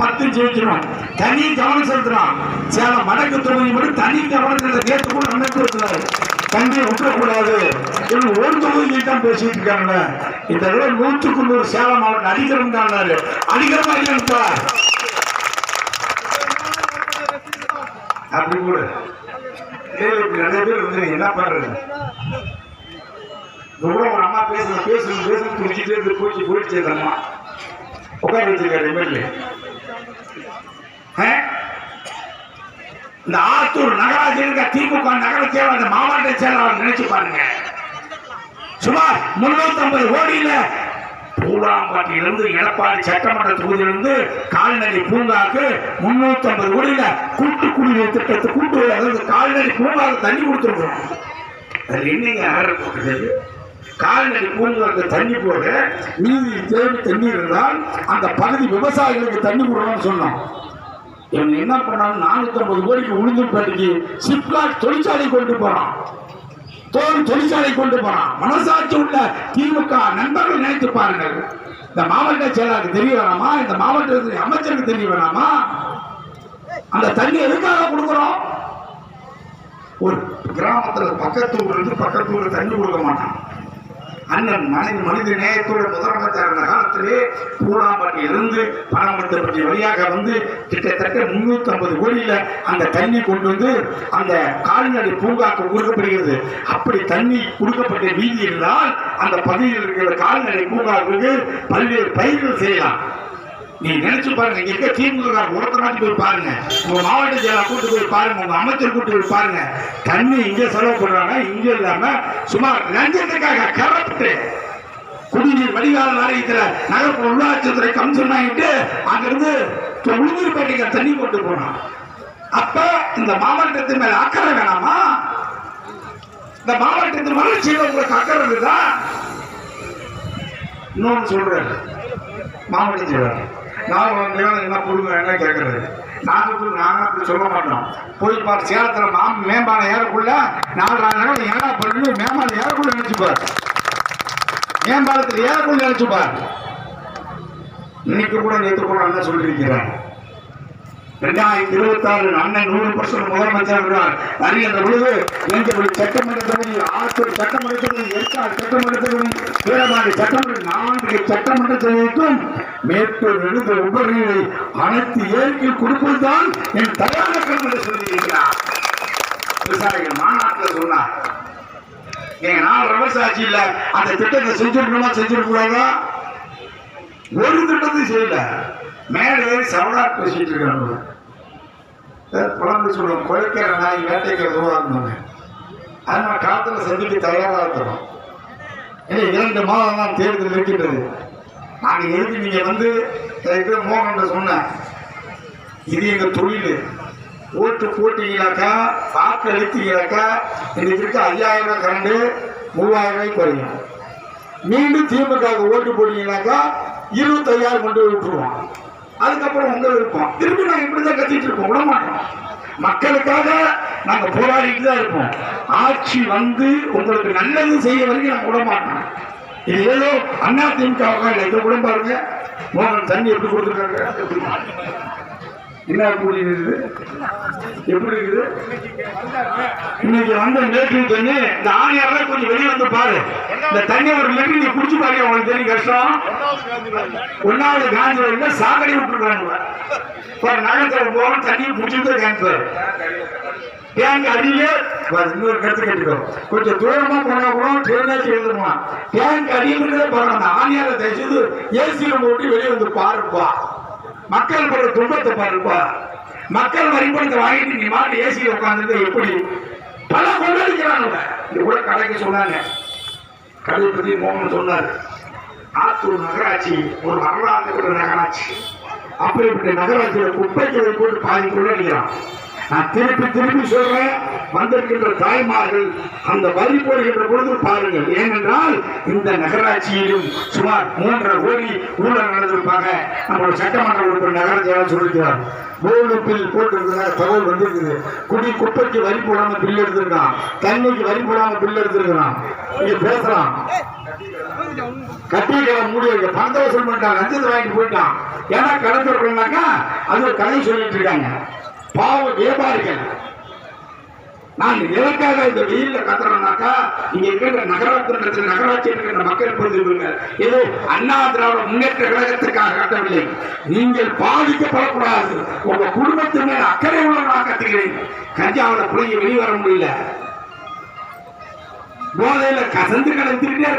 பத்து ஜெயிச்சிடும். தனி கவனம் செலுத்துறான். சேலம் வடக்கு தொகுதி மட்டும் தனி கவனத்தில் நேற்று கூட அமைப்பு இருக்கிறாரு. தண்ணியை விட்டுறக்கூடாது. இவங்க ஒரு தொகுதியை தான் பேசிட்டு இருக்காங்க இந்த தடவை நூற்றுக்கு நூறு சேலம் மாவட்டம் அடிக்கிறோம் தான் அடிக்கிறமா இல்லைப்பா அப்படி கூட. நிறைய பேர் வந்து என்ன பண்றது? கூட ஒரு அம்மா பேசுற பேசுறது பேசுறது குடிச்சிட்டே இருந்து போயிடுச்சு அம்மா உட்கார வச்சிருக்காரு எம்எல்ஏ இந்த ஆத்தூர் நகராட்சி இருக்க திமுக நகர செயலாளர் அந்த மாவட்ட செயலாளர் நினைச்சு பாருங்க. சுமார் முன்னூத்தி ஐம்பது கோடியில பூலாம்பாட்டியிலிருந்து எடப்பாடி சட்டமன்ற தொகுதியிலிருந்து கால்நடை பூங்காக்கு முன்னூத்தி ஐம்பது கோடியில கூட்டு குடிநீர் திட்டத்தை கூட்டு அதாவது கால்நடை பூங்காவுக்கு தண்ணி கொடுத்துருக்கோம் அது என்னங்க ஆர்டர் போட்டுக்கிறது கால்நடை பூங்காவுக்கு தண்ணி போக மீதி தேடி தண்ணி இருந்தால் அந்த பகுதி விவசாயிகளுக்கு தண்ணி கொடுக்கணும்னு சொன்னோம் இவங்க என்ன பண்ணாலும் நானூத்தி ஐம்பது கோடிக்கு உளுந்தூர்பேட்டைக்கு சிப்காட் தொழிற்சாலை கொண்டு போறான் தோல் தொழிற்சாலை கொண்டு போறான் மனசாட்சி உள்ள திமுக நண்பர்கள் நினைத்து பாருங்கள். இந்த மாவட்ட செயலாளருக்கு தெரிய வேணாமா? இந்த மாவட்ட அமைச்சருக்கு தெரிய வேணாமா? அந்த தண்ணி எதுக்காக கொடுக்குறோம்? ஒரு கிராமத்தில் பக்கத்து ஊர்ல இருந்து பக்கத்து ஊர்ல தண்ணி கொடுக்க மாட்டான். அண்ணன் மனித மனித நேயத்தோட முதலமைச்சர் இருந்த காலத்திலே பூலாம்பட்டியிலிருந்து பணமத்தப்பட்டி வழியாக வந்து கிட்டத்தட்ட முன்னூத்தி ஐம்பது கோடியில அந்த தண்ணி கொண்டு வந்து அந்த கால்நடை பூங்காக்கு கொடுக்கப்படுகிறது. அப்படி தண்ணி கொடுக்கப்பட்ட வீதி இருந்தால் அந்த பகுதியில் இருக்கிற கால்நடை பூங்காவுக்கு பல்வேறு பயிர்கள் செய்யலாம். நீ நினைச்சு பாருங்க இங்க இருக்க திமுக ஒருத்தராட்டி போய் பாருங்க. உங்க மாவட்ட செயலாளர் கூட்டு போய் பாருங்க உங்க அமைச்சர் கூட்டு போய் பாருங்க. தண்ணி இங்க செலவு பண்றாங்க இங்க இல்லாம சுமார் லஞ்சத்துக்காக கரப்ட் குடிநீர் வடிகால் வாரியத்துல நகர்ப்புற உள்ளாட்சித்துறை கமிஷன் வாங்கிட்டு அங்கிருந்து உளுந்தூர்பேட்டைக்கு தண்ணி போட்டு போனான். அப்ப இந்த மாவட்டத்தின் மேல அக்கறை வேணாமா? இந்த மாவட்டத்தின் வளர்ச்சியில் உங்களுக்கு அக்கறை இருக்குதா? இன்னொன்று சொல்றேன். மாவட்ட செயலாளர் நான் வந்து என்ன கொடுங்க என்ன கேட்கறது நாங்கள் போய் நாங்க அப்படி சொல்ல மாட்டோம். போய் பாரு சேலத்தில் மா மேம்பாலம் ஏறக்குள்ள நாலு நகரம் ஏடா பண்ணி மேம்பாலம் ஏறக்குள்ள நினைச்சுப்பார் மேம்பாலத்தில் ஏறக்குள்ள நினைச்சுப்பார் இன்னைக்கு கூட நேற்று கூட அண்ணன் சொல்லியிருக்கிறார் ரெண்டாயிரத்தி இருபத்தி ஆறு அண்ணன் நூறு பர்சன்ட் முதலமைச்சர் அறிகின்ற பொழுது எங்களுடைய சட்டமன்ற தொகுதி ஆத்தூர் சட்டமன்ற தொகுதி ஏற்காடு சட்டமன்ற தொகுதி வீரபாண்டி சட்டமன்ற நான்கு சட்டமன்ற தொகுதிக்கும் மேற்கோள் எழுந்த உபரிகளை அனைத்து ஏற்கை கொடுப்பதுதான் என் தயாரிக்கம் என்று சொல்லியிருக்கிறார். விவசாயிகள் மாநாட்டில் சொன்னார். நீங்க நாலு விவசாயி இல்ல. அந்த திட்டத்தை செஞ்சிருக்கணுமா செஞ்சிருக்கூடாதா ஒரு திட்டத்தையும் செய்யல. மேலே ஏறி சவலாட் பேசிட்டு இருக்காங்க. புலம்பு சொல்லுவோம் கொலைக்கிற நாய் வேட்டைக்கிற தூரம் அதனால காலத்தில் செஞ்சுட்டு தயாராக இருக்கிறோம். இரண்டு மாதம் தான் தேர்தல் இருக்கின்றது. நாங்கள் எதுக்கு நீங்கள் வந்து என்கிட்ட மோகன் சொன்னேன் இது எங்கள் தொழில். ஓட்டு போட்டீங்கனாக்கா வாக்கு அளித்தீங்கனாக்கா இன்னைக்கு இருக்க ஐயாயிரம் ரூபாய் கரண்டு மூவாயிரம் ரூபாய் குறையும். மீண்டும் திமுக ஓட்டு போட்டீங்கன்னாக்கா இருபத்தையாயிரம் கொண்டு போய் விட்டுருவோம் அதுக்கப்புறம் உங்க விருப்பம். நாங்கள் இப்படி தான் கத்திட்டு இருப்போம். விட மாட்டோம். மக்களுக்காக நாங்கள் போராடிட்டு தான் இருப்போம். ஆட்சி வந்து உங்களுக்கு நல்லது செய்ய வரைக்கும் நாங்கள் விட மாட்டோம். ஏதோ அண்ணா திமுக இதை கூட பாருங்க. மோகன் தண்ணி எப்படி கொடுத்துருக்காங்க. என்ன எப்படி இருக்குது எப்படி இருக்குது? இன்னைக்கு வந்த நேற்று தண்ணி இந்த ஆணையாளர் கொஞ்சம் வெளியே வந்து பாரு. இந்த தண்ணி ஒரு லிட்டர் நீ குடிச்சு பாருங்க உங்களுக்கு தெரியும் கஷ்டம். ஒன்னாவது காந்தி வரையில சாக்கடை விட்டுருக்காங்க நகரத்தில் போகணும் தண்ணி பிடிச்சிட்டு கேன்சர் டேங்க் அடியிலே இன்னொரு கருத்து கேட்டுக்கோ கொஞ்சம் தூரமா போனா கூட ட்ரெயினாச்சு எழுதுமா டேங்க் அடியிலே பாருங்க அந்த ஆணையால தயவுசெய்து ஏசி ரூம் விட்டு வெளியே வந்து பாருப்பா. மக்கள் படுற துன்பத்தை பாருப்பா. மக்கள் வரிப்பணத்தை வாங்கிட்டு நீ மாட்டு ஏசி உட்காந்துட்டு எப்படி? பல கொண்டாடிக்கிறாங்க இது கூட கடைக்கு சொன்னாங்க. கடையை பத்தி மோகன் சொன்னார். ஆத்தூர் நகராட்சி ஒரு வரலாறு நகராட்சி. அப்படிப்பட்ட நகராட்சியில குப்பைகளை போட்டு பாதி கொண்டாடிக்கிறான் நான் திருப்பி திருப்பி சொல்றேன். வந்திருக்கின்ற தாய்மார்கள் அந்த வரி போடுகின்ற பொழுது பாருங்கள். ஏனென்றால் இந்த நகராட்சியிலும் சுமார் மூன்றரை கோடி ஊழல் நடந்திருப்பாங்க நம்மளோட சட்டமன்ற உறுப்பினர் நகராட்சியாக சொல்லியிருக்கிறார். போர்டு பில் தகவல் வந்திருக்குது. குடி குப்பைக்கு வரி போடாம பில் எடுத்திருக்கான். தண்ணிக்கு வரி போடாம பில் எடுத்திருக்கிறான். இங்க பேசுறான். கட்டிகளை மூடி வைக்க பணத்தை வசூல் பண்ணிட்டான். லஞ்சத்தை வாங்கிட்டு போயிட்டான். ஏன்னா கடன் திறக்கணும்னாக்கா அது கதை சொல்லிட்டு இருக்காங்க. பாவம் வியாபாரிகள் நான் எதற்காக இந்த வெயில கத்துறேன்னாக்கா இங்க இருக்கிற நகராட்சி நகராட்சி இருக்கிற மக்கள் புரிந்து ஏதோ அண்ணா திராவிட முன்னேற்ற கழகத்திற்காக கட்டவில்லை. நீங்கள் பாதிக்கப்படக்கூடாது. உங்க குடும்பத்தின் மேல் அக்கறை உள்ளவனாக கத்துகிறேன் கஞ்சாவில பிள்ளைங்க வெளியே வர முடியல. போதையில கசந்து கிடந்துட்டே